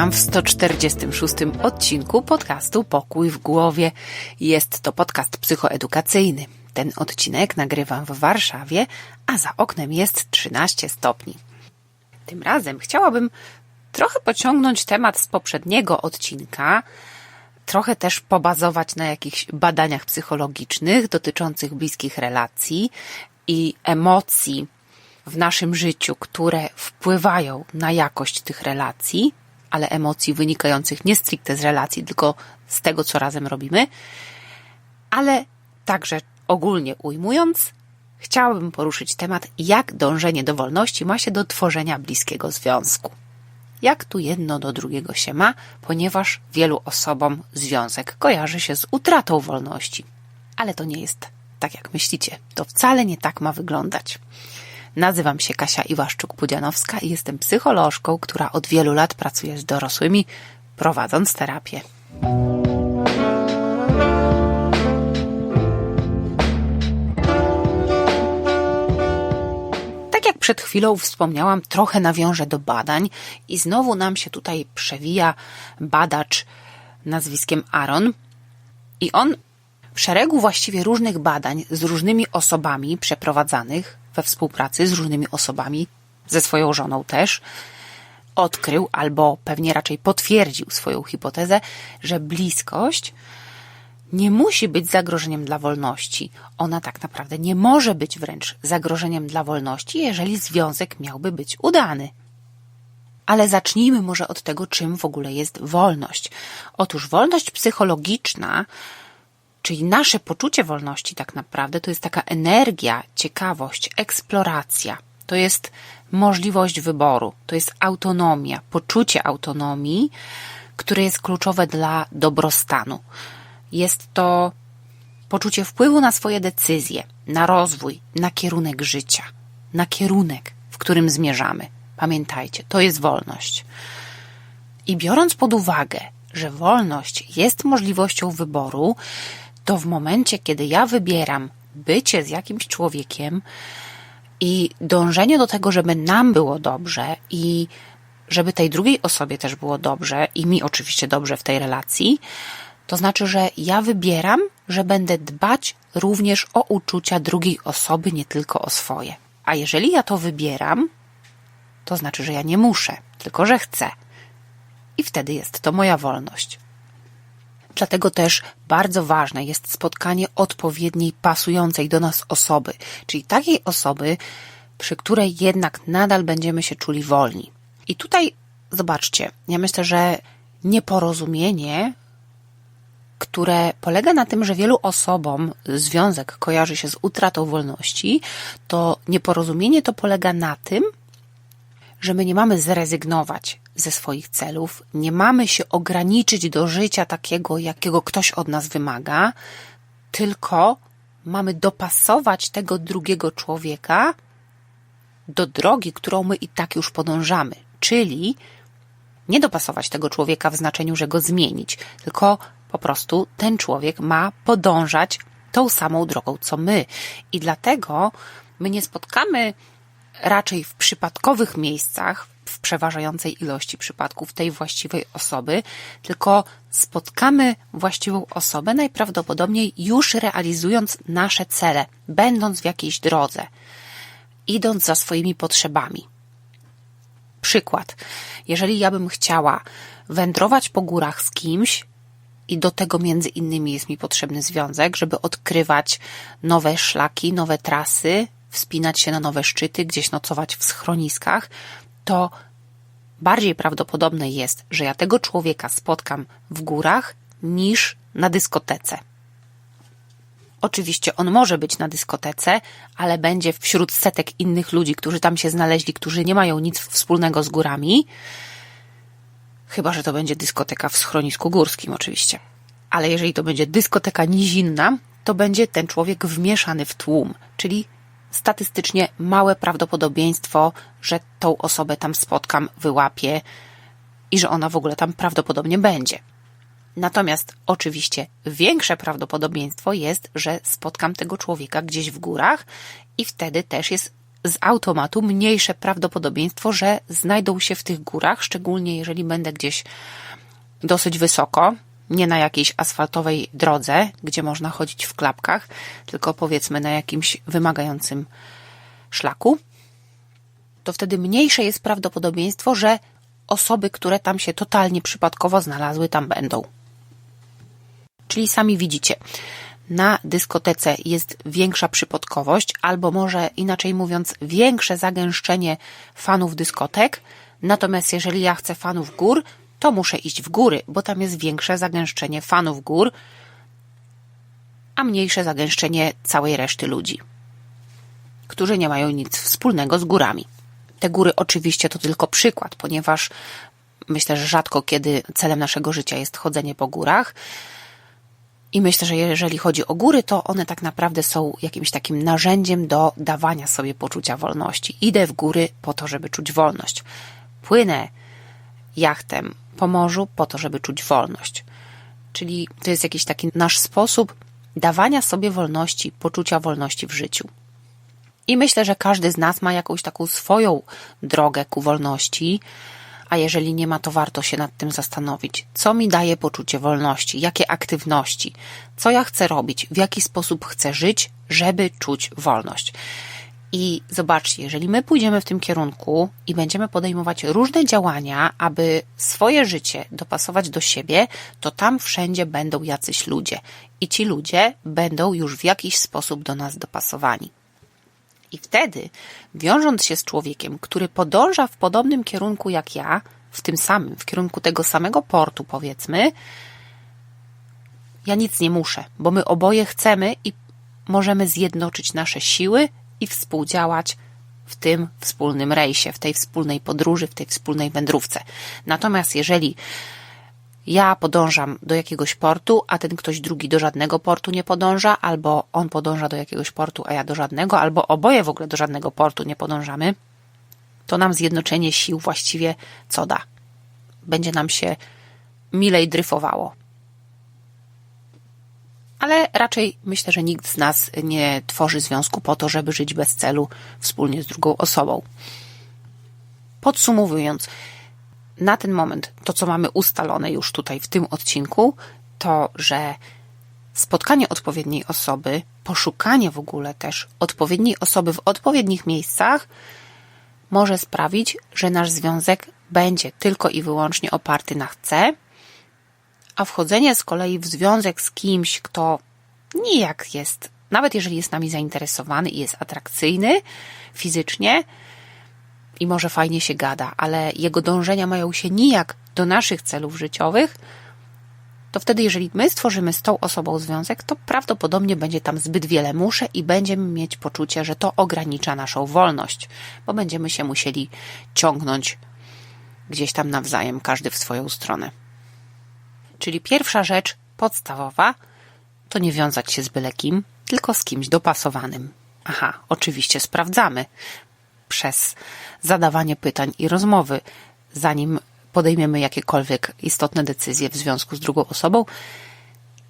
Witam w 146 odcinku podcastu Pokój w głowie. Jest to podcast psychoedukacyjny. Ten odcinek nagrywam w Warszawie, a za oknem jest 13 stopni. Tym razem chciałabym trochę pociągnąć temat z poprzedniego odcinka, trochę też pobazować na jakichś badaniach psychologicznych dotyczących bliskich relacji i emocji w naszym życiu, które wpływają na jakość tych relacji, ale emocji wynikających nie stricte z relacji, tylko z tego, co razem robimy, ale także ogólnie ujmując, chciałabym poruszyć temat, jak dążenie do wolności ma się do tworzenia bliskiego związku. Jak tu jedno do drugiego się ma, ponieważ wielu osobom związek kojarzy się z utratą wolności. Ale to nie jest tak, jak myślicie. To wcale nie tak ma wyglądać. Nazywam się Kasia Iwaszczuk-Pudzianowska i jestem psycholożką, która od wielu lat pracuje z dorosłymi, prowadząc terapię. Tak jak przed chwilą wspomniałam, trochę nawiążę do badań i znowu nam się tutaj przewija badacz nazwiskiem Aaron. I on w szeregu właściwie różnych badań z różnymi osobami przeprowadzanych we współpracy z różnymi osobami, ze swoją żoną też, odkrył albo pewnie raczej potwierdził swoją hipotezę, że bliskość nie musi być zagrożeniem dla wolności. Ona tak naprawdę nie może być wręcz zagrożeniem dla wolności, jeżeli związek miałby być udany. Ale zacznijmy może od tego, czym w ogóle jest wolność. Otóż wolność psychologiczna Czyli nasze poczucie wolności tak naprawdę to jest taka energia, ciekawość, eksploracja. To jest możliwość wyboru, to jest autonomia, poczucie autonomii, które jest kluczowe dla dobrostanu. Jest to poczucie wpływu na swoje decyzje, na rozwój, na kierunek życia, na kierunek, w którym zmierzamy. Pamiętajcie, to jest wolność. I biorąc pod uwagę, że wolność jest możliwością wyboru, to w momencie, kiedy ja wybieram bycie z jakimś człowiekiem i dążenie do tego, żeby nam było dobrze i żeby tej drugiej osobie też było dobrze i mi oczywiście dobrze w tej relacji, to znaczy, że ja wybieram, że będę dbać również o uczucia drugiej osoby, nie tylko o swoje. A jeżeli ja to wybieram, to znaczy, że ja nie muszę, tylko że chcę. I wtedy jest to moja wolność. Dlatego też bardzo ważne jest spotkanie odpowiedniej, pasującej do nas osoby, czyli takiej osoby, przy której jednak nadal będziemy się czuli wolni. I tutaj zobaczcie, ja myślę, że nieporozumienie, które polega na tym, że wielu osobom związek kojarzy się z utratą wolności, to nieporozumienie to polega na tym, że my nie mamy zrezygnować ze swoich celów, nie mamy się ograniczyć do życia takiego, jakiego ktoś od nas wymaga, tylko mamy dopasować tego drugiego człowieka do drogi, którą my i tak już podążamy. Czyli nie dopasować tego człowieka w znaczeniu, że go zmienić, tylko po prostu ten człowiek ma podążać tą samą drogą co my. I dlatego my nie spotkamy raczej w przypadkowych miejscach, w przeważającej ilości przypadków tej właściwej osoby, tylko spotkamy właściwą osobę najprawdopodobniej już realizując nasze cele, będąc w jakiejś drodze, idąc za swoimi potrzebami. Przykład. Jeżeli ja bym chciała wędrować po górach z kimś, i do tego między innymi jest mi potrzebny związek, żeby odkrywać nowe szlaki, nowe trasy, wspinać się na nowe szczyty, gdzieś nocować w schroniskach, to bardziej prawdopodobne jest, że ja tego człowieka spotkam w górach niż na dyskotece. Oczywiście on może być na dyskotece, ale będzie wśród setek innych ludzi, którzy tam się znaleźli, którzy nie mają nic wspólnego z górami. Chyba, że to będzie dyskoteka w schronisku górskim, oczywiście. Ale jeżeli to będzie dyskoteka nizinna, to będzie ten człowiek wmieszany w tłum, czyli statystycznie małe prawdopodobieństwo, że tą osobę tam spotkam, wyłapię i że ona w ogóle tam prawdopodobnie będzie. Natomiast oczywiście większe prawdopodobieństwo jest, że spotkam tego człowieka gdzieś w górach i wtedy też jest z automatu mniejsze prawdopodobieństwo, że znajdą się w tych górach, szczególnie jeżeli będę gdzieś dosyć wysoko, nie na jakiejś asfaltowej drodze, gdzie można chodzić w klapkach, tylko powiedzmy na jakimś wymagającym szlaku, to wtedy mniejsze jest prawdopodobieństwo, że osoby, które tam się totalnie przypadkowo znalazły, tam będą. Czyli sami widzicie, na dyskotece jest większa przypadkowość, albo może inaczej mówiąc, większe zagęszczenie fanów dyskotek. Natomiast jeżeli ja chcę fanów gór, to muszę iść w góry, bo tam jest większe zagęszczenie fanów gór, a mniejsze zagęszczenie całej reszty ludzi, którzy nie mają nic wspólnego z górami. Te góry oczywiście to tylko przykład, ponieważ myślę, że rzadko kiedy celem naszego życia jest chodzenie po górach. I myślę, że jeżeli chodzi o góry, to one tak naprawdę są jakimś takim narzędziem do dawania sobie poczucia wolności. Idę w góry po to, żeby czuć wolność. Płynę jachtem po morzu po to, żeby czuć wolność. Czyli to jest jakiś taki nasz sposób dawania sobie wolności, poczucia wolności w życiu. I myślę, że każdy z nas ma jakąś taką swoją drogę ku wolności, a jeżeli nie ma, to warto się nad tym zastanowić. Co mi daje poczucie wolności? Jakie aktywności? Co ja chcę robić? W jaki sposób chcę żyć, żeby czuć wolność? I zobaczcie, jeżeli my pójdziemy w tym kierunku i będziemy podejmować różne działania, aby swoje życie dopasować do siebie, to tam wszędzie będą jacyś ludzie. I ci ludzie będą już w jakiś sposób do nas dopasowani. I wtedy, wiążąc się z człowiekiem, który podąża w podobnym kierunku jak ja, w tym samym, w kierunku tego samego portu, powiedzmy, ja nic nie muszę, bo my oboje chcemy i możemy zjednoczyć nasze siły i współdziałać w tym wspólnym rejsie, w tej wspólnej podróży, w tej wspólnej wędrówce. Natomiast jeżeli ja podążam do jakiegoś portu, a ten ktoś drugi do żadnego portu nie podąża, albo on podąża do jakiegoś portu, a ja do żadnego, albo oboje w ogóle do żadnego portu nie podążamy, to nam zjednoczenie sił właściwie co da? Będzie nam się milej dryfowało. Ale raczej myślę, że nikt z nas nie tworzy związku po to, żeby żyć bez celu wspólnie z drugą osobą. Podsumowując, na ten moment to, co mamy ustalone już tutaj w tym odcinku, to, że spotkanie odpowiedniej osoby, poszukanie w ogóle też odpowiedniej osoby w odpowiednich miejscach może sprawić, że nasz związek będzie tylko i wyłącznie oparty na chce, a wchodzenie z kolei w związek z kimś, kto nijak jest, nawet jeżeli jest nami zainteresowany i jest atrakcyjny fizycznie, i może fajnie się gada, ale jego dążenia mają się nijak do naszych celów życiowych, to wtedy, jeżeli my stworzymy z tą osobą związek, to prawdopodobnie będzie tam zbyt wiele muszę i będziemy mieć poczucie, że to ogranicza naszą wolność, bo będziemy się musieli ciągnąć gdzieś tam nawzajem, każdy w swoją stronę. Czyli pierwsza rzecz podstawowa to nie wiązać się z byle kim, tylko z kimś dopasowanym. Aha, oczywiście sprawdzamy, przez zadawanie pytań i rozmowy, zanim podejmiemy jakiekolwiek istotne decyzje w związku z drugą osobą,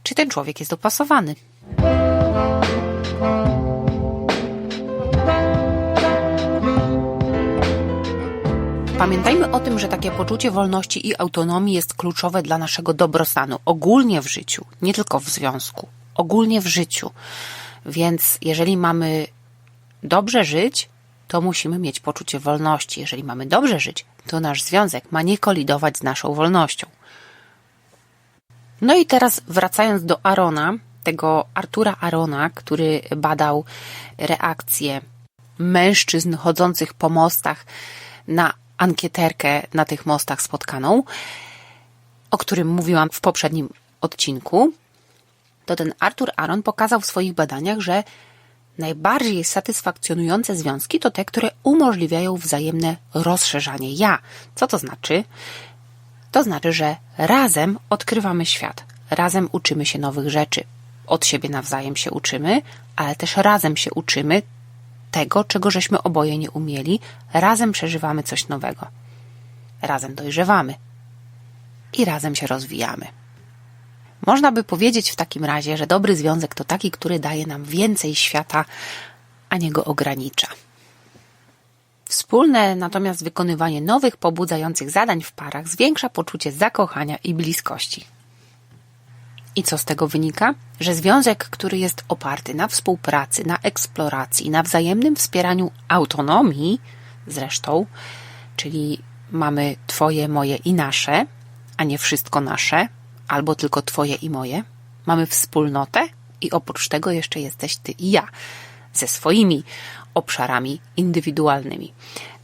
czy ten człowiek jest dopasowany. Pamiętajmy o tym, że takie poczucie wolności i autonomii jest kluczowe dla naszego dobrostanu, ogólnie w życiu, nie tylko w związku, ogólnie w życiu. Więc jeżeli mamy dobrze żyć, to musimy mieć poczucie wolności. Jeżeli mamy dobrze żyć, to nasz związek ma nie kolidować z naszą wolnością. No i teraz wracając do Arona, tego Artura Arona, który badał reakcje mężczyzn chodzących po mostach na ankieterkę na tych mostach spotkaną, o którym mówiłam w poprzednim odcinku, to ten Artur Aron pokazał w swoich badaniach, że Najbardziej satysfakcjonujące związki to te, które umożliwiają wzajemne rozszerzanie ja. Co to znaczy? To znaczy, że razem odkrywamy świat, razem uczymy się nowych rzeczy, od siebie nawzajem się uczymy, ale też razem się uczymy tego, czego żeśmy oboje nie umieli, razem przeżywamy coś nowego. Razem dojrzewamy i razem się rozwijamy. Można by powiedzieć w takim razie, że dobry związek to taki, który daje nam więcej świata, a nie go ogranicza. Wspólne natomiast wykonywanie nowych, pobudzających zadań w parach zwiększa poczucie zakochania i bliskości. I co z tego wynika? Że związek, który jest oparty na współpracy, na eksploracji, na wzajemnym wspieraniu autonomii, zresztą, czyli mamy Twoje, moje i nasze, a nie wszystko nasze, albo tylko Twoje i moje. Mamy wspólnotę i oprócz tego jeszcze jesteś Ty i ja ze swoimi obszarami indywidualnymi.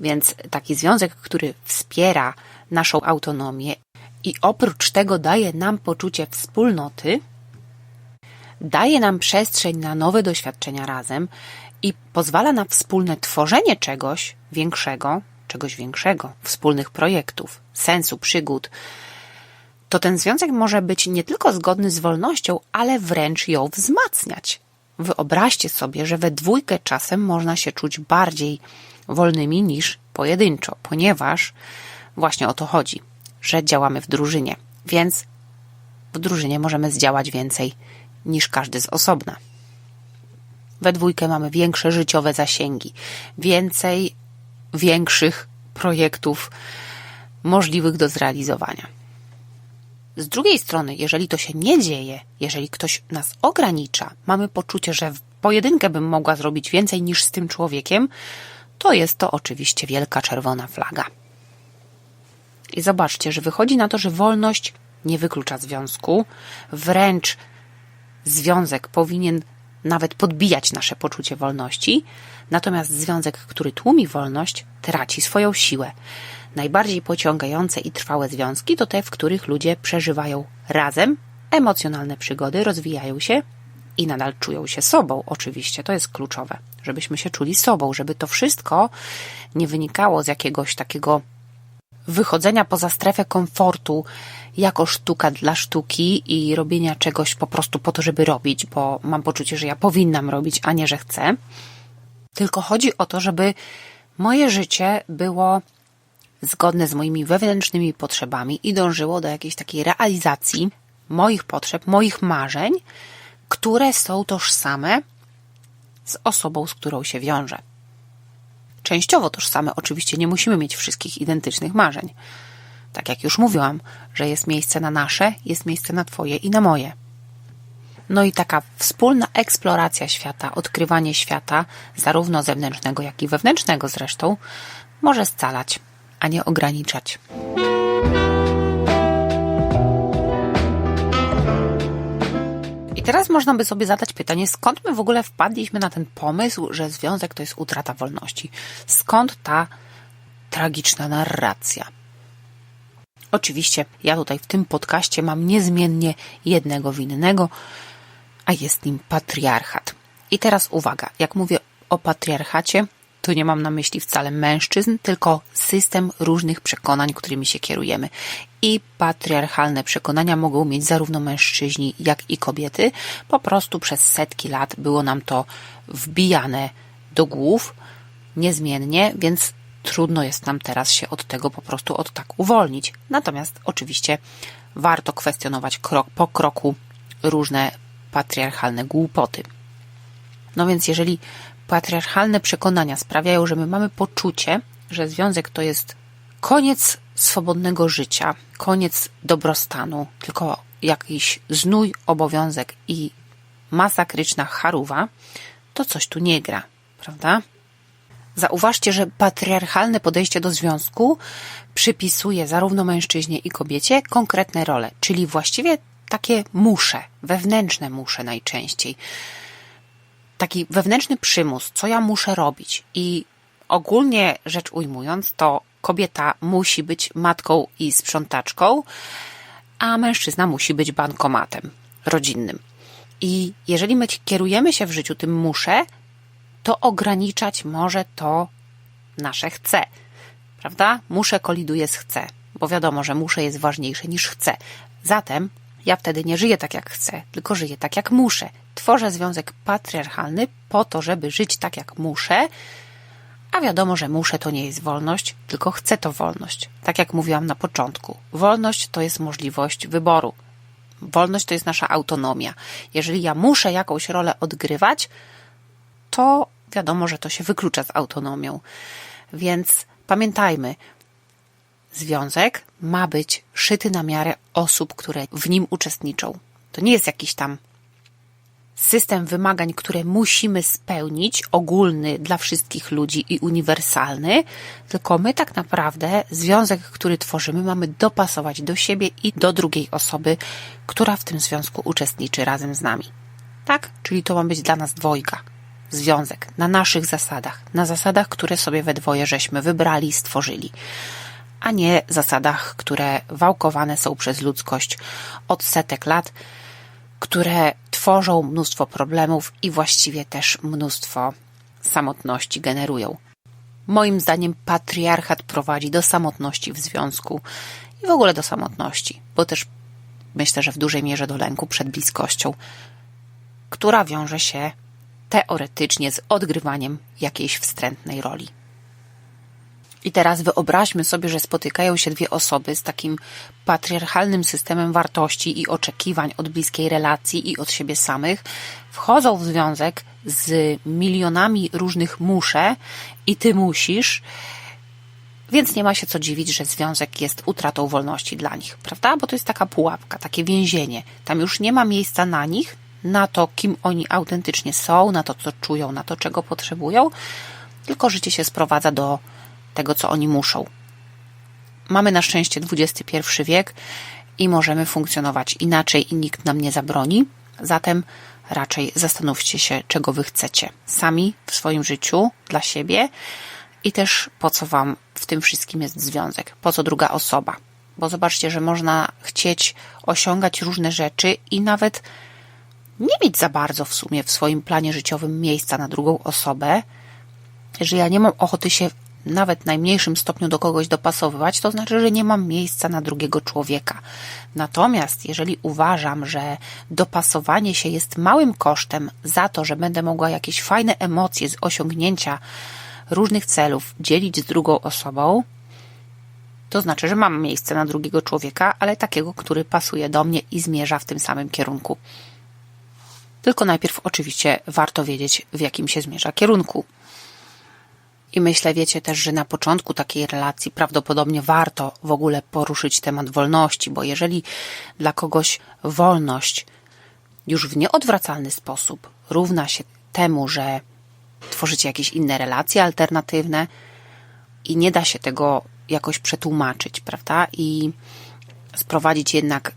Więc taki związek, który wspiera naszą autonomię i oprócz tego daje nam poczucie wspólnoty, daje nam przestrzeń na nowe doświadczenia razem i pozwala na wspólne tworzenie czegoś większego, czegoś większego, wspólnych projektów, sensu, przygód, to ten związek może być nie tylko zgodny z wolnością, ale wręcz ją wzmacniać. Wyobraźcie sobie, że we dwójkę czasem można się czuć bardziej wolnymi niż pojedynczo, ponieważ właśnie o to chodzi, że działamy w drużynie, więc w drużynie możemy zdziałać więcej niż każdy z osobna. We dwójkę mamy większe życiowe zasięgi, więcej większych projektów możliwych do zrealizowania. Z drugiej strony, jeżeli to się nie dzieje, jeżeli ktoś nas ogranicza, mamy poczucie, że w pojedynkę bym mogła zrobić więcej niż z tym człowiekiem, to jest to oczywiście wielka czerwona flaga. I zobaczcie, że wychodzi na to, że wolność nie wyklucza związku, wręcz związek powinien nawet podbijać nasze poczucie wolności, natomiast związek, który tłumi wolność, traci swoją siłę. Najbardziej pociągające i trwałe związki to te, w których ludzie przeżywają razem emocjonalne przygody, rozwijają się i nadal czują się sobą. Oczywiście to jest kluczowe, żebyśmy się czuli sobą, żeby to wszystko nie wynikało z jakiegoś takiego wychodzenia poza strefę komfortu jako sztuka dla sztuki i robienia czegoś po prostu po to, żeby robić, bo mam poczucie, że ja powinnam robić, a nie, że chcę. Tylko chodzi o to, żeby moje życie było zgodne z moimi wewnętrznymi potrzebami i dążyło do jakiejś takiej realizacji moich potrzeb, moich marzeń, które są tożsame z osobą, z którą się wiążę. Częściowo tożsame, oczywiście nie musimy mieć wszystkich identycznych marzeń. Tak jak już mówiłam, że jest miejsce na nasze, jest miejsce na Twoje i na moje. No i taka wspólna eksploracja świata, odkrywanie świata, zarówno zewnętrznego, jak i wewnętrznego zresztą, może scalać a nie ograniczać. Teraz można by sobie zadać pytanie, skąd my w ogóle wpadliśmy na ten pomysł, że związek to jest utrata wolności? Skąd ta tragiczna narracja? Oczywiście, ja tutaj w tym podcaście mam niezmiennie jednego winnego, a jest nim patriarchat. I teraz uwaga, jak mówię o patriarchacie, tu nie mam na myśli wcale mężczyzn, tylko system różnych przekonań, którymi się kierujemy. I patriarchalne przekonania mogą mieć zarówno mężczyźni, jak i kobiety. Po prostu przez setki lat było nam to wbijane do głów niezmiennie, więc trudno jest nam teraz się od tego po prostu od tak uwolnić. Natomiast oczywiście warto kwestionować krok po kroku różne patriarchalne głupoty. No więc jeżeli patriarchalne przekonania sprawiają, że my mamy poczucie, że związek to jest koniec swobodnego życia, koniec dobrostanu, tylko jakiś znój, obowiązek i masakryczna charuwa, to coś tu nie gra, prawda? Zauważcie, że patriarchalne podejście do związku przypisuje zarówno mężczyźnie i kobiecie konkretne role, czyli właściwie takie musze, wewnętrzne musze najczęściej taki wewnętrzny przymus, co ja muszę robić. I ogólnie rzecz ujmując, to kobieta musi być matką i sprzątaczką, a mężczyzna musi być bankomatem rodzinnym. I jeżeli my kierujemy się w życiu tym muszę, to ograniczać może to nasze chce. Prawda? Muszę koliduje z chce, bo wiadomo, że muszę jest ważniejsze niż chcę. Zatem ja wtedy nie żyję tak jak chcę, tylko żyję tak jak muszę. Tworzę związek patriarchalny po to, żeby żyć tak jak muszę, a wiadomo, że muszę to nie jest wolność, tylko chcę to wolność. Tak jak mówiłam na początku, wolność to jest możliwość wyboru. Wolność to jest nasza autonomia. Jeżeli ja muszę jakąś rolę odgrywać, to wiadomo, że to się wyklucza z autonomią. Więc pamiętajmy, związek ma być szyty na miarę osób, które w nim uczestniczą. To nie jest jakiś tam system wymagań, które musimy spełnić, ogólny dla wszystkich ludzi i uniwersalny, tylko my tak naprawdę związek, który tworzymy, mamy dopasować do siebie i do drugiej osoby, która w tym związku uczestniczy razem z nami. Tak? Czyli to ma być dla nas dwojga. Związek na naszych zasadach, na zasadach, które sobie we dwoje żeśmy wybrali i stworzyli, a nie zasadach, które wałkowane są przez ludzkość od setek lat, które tworzą mnóstwo problemów i właściwie też mnóstwo samotności generują. Moim zdaniem patriarchat prowadzi do samotności w związku i w ogóle do samotności, bo też myślę, że w dużej mierze do lęku przed bliskością, która wiąże się teoretycznie z odgrywaniem jakiejś wstrętnej roli. I teraz wyobraźmy sobie, że spotykają się dwie osoby z takim patriarchalnym systemem wartości i oczekiwań od bliskiej relacji i od siebie samych, wchodzą w związek z milionami różnych muszę i ty musisz, więc nie ma się co dziwić, że związek jest utratą wolności dla nich, prawda? Bo to jest taka pułapka, takie więzienie. Tam już nie ma miejsca na nich, na to, kim oni autentycznie są, na to, co czują, na to, czego potrzebują, tylko życie się sprowadza do tego, co oni muszą. Mamy na szczęście XXI wiek i możemy funkcjonować inaczej i nikt nam nie zabroni. Zatem raczej zastanówcie się, czego wy chcecie sami w swoim życiu, dla siebie i też po co wam w tym wszystkim jest związek, po co druga osoba. Bo zobaczcie, że można chcieć osiągać różne rzeczy i nawet nie mieć za bardzo w sumie w swoim planie życiowym miejsca na drugą osobę, że ja nie mam ochoty się nawet najmniejszym stopniu do kogoś dopasowywać, to znaczy, że nie mam miejsca na drugiego człowieka. Natomiast jeżeli uważam, że dopasowanie się jest małym kosztem za to, że będę mogła jakieś fajne emocje z osiągnięcia różnych celów dzielić z drugą osobą, to znaczy, że mam miejsce na drugiego człowieka, ale takiego, który pasuje do mnie i zmierza w tym samym kierunku. Tylko najpierw oczywiście warto wiedzieć, w jakim się zmierza kierunku. I myślę, wiecie też, że na początku takiej relacji prawdopodobnie warto w ogóle poruszyć temat wolności, bo jeżeli dla kogoś wolność już w nieodwracalny sposób równa się temu, że tworzycie jakieś inne relacje alternatywne i nie da się tego jakoś przetłumaczyć, prawda? I sprowadzić jednak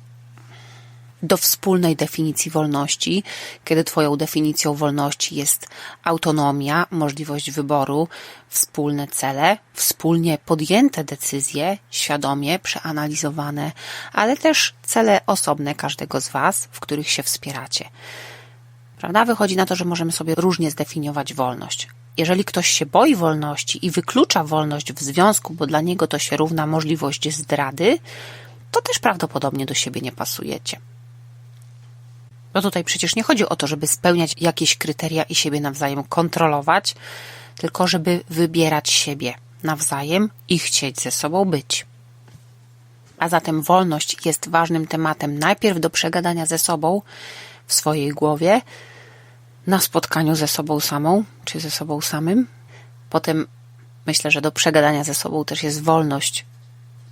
do wspólnej definicji wolności, kiedy Twoją definicją wolności jest autonomia, możliwość wyboru, wspólne cele, wspólnie podjęte decyzje, świadomie przeanalizowane, ale też cele osobne każdego z Was, w których się wspieracie. Prawda? Wychodzi na to, że możemy sobie różnie zdefiniować wolność. Jeżeli ktoś się boi wolności i wyklucza wolność w związku, bo dla niego to się równa możliwość zdrady, to też prawdopodobnie do siebie nie pasujecie. No tutaj przecież nie chodzi o to, żeby spełniać jakieś kryteria i siebie nawzajem kontrolować, tylko żeby wybierać siebie nawzajem i chcieć ze sobą być. A zatem wolność jest ważnym tematem najpierw do przegadania ze sobą w swojej głowie, na spotkaniu ze sobą samą czy ze sobą samym. Potem myślę, że do przegadania ze sobą też jest wolność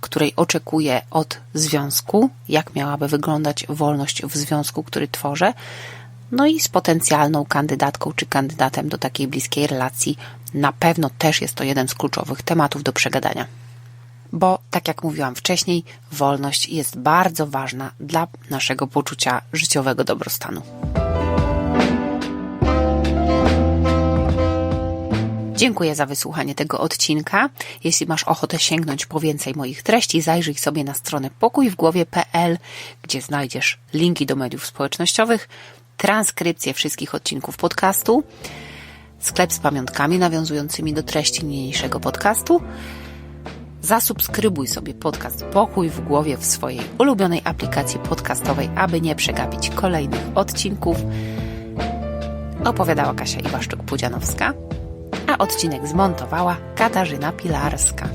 której oczekuję od związku, jak miałaby wyglądać wolność w związku, który tworzę, no i z potencjalną kandydatką czy kandydatem do takiej bliskiej relacji. Na pewno też jest to jeden z kluczowych tematów do przegadania. Bo, tak jak mówiłam wcześniej, wolność jest bardzo ważna dla naszego poczucia życiowego dobrostanu. Dziękuję za wysłuchanie tego odcinka. Jeśli masz ochotę sięgnąć po więcej moich treści, zajrzyj sobie na stronę pokójwgłowie.pl, gdzie znajdziesz linki do mediów społecznościowych, transkrypcję wszystkich odcinków podcastu, sklep z pamiątkami nawiązującymi do treści niniejszego podcastu. Zasubskrybuj sobie podcast Pokój w głowie w swojej ulubionej aplikacji podcastowej, aby nie przegapić kolejnych odcinków. Opowiadała Kasia Iwaszczuk-Pudzianowska a odcinek zmontowała Katarzyna Pilarska.